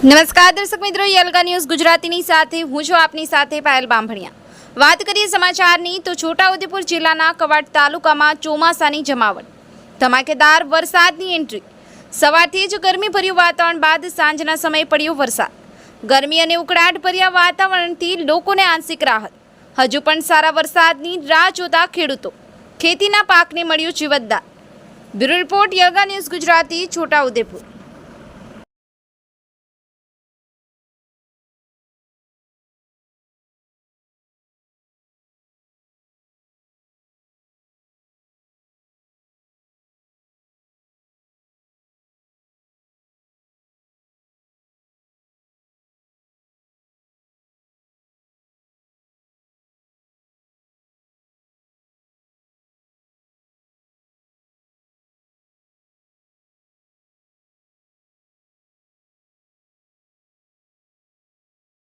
નમસ્કાર દર્શક મિત્રો યલકા ન્યૂઝ ગુજરાતીની સાથે, હું છું આપની સાથે પાયલ બાંભણિયા વાત કરીએ સમાચારની, તો છોટાઉદેપુર જિલ્લાના કવાડ તાલુકામાં ચોમાસાની જમાવટ. ધમાકેદાર વરસાદની એન્ટ્રી. સવારથી જ ગરમીભર્યું વાતાવરણ બાદ સાંજના સમયે પડ્યો વરસાદ. ગરમી અને ઉકળાટ ભર્યા વાતાવરણથી લોકોને આંશિક રાહત. હજુ પણ સારા વરસાદની રાહ જોતા ખેડૂતો. ખેતીના પાકને મળ્યું જીવતદાર બ્યુરો રિપોર્ટ યલગા ન્યૂઝ ગુજરાતી, છોટાઉદેપુર.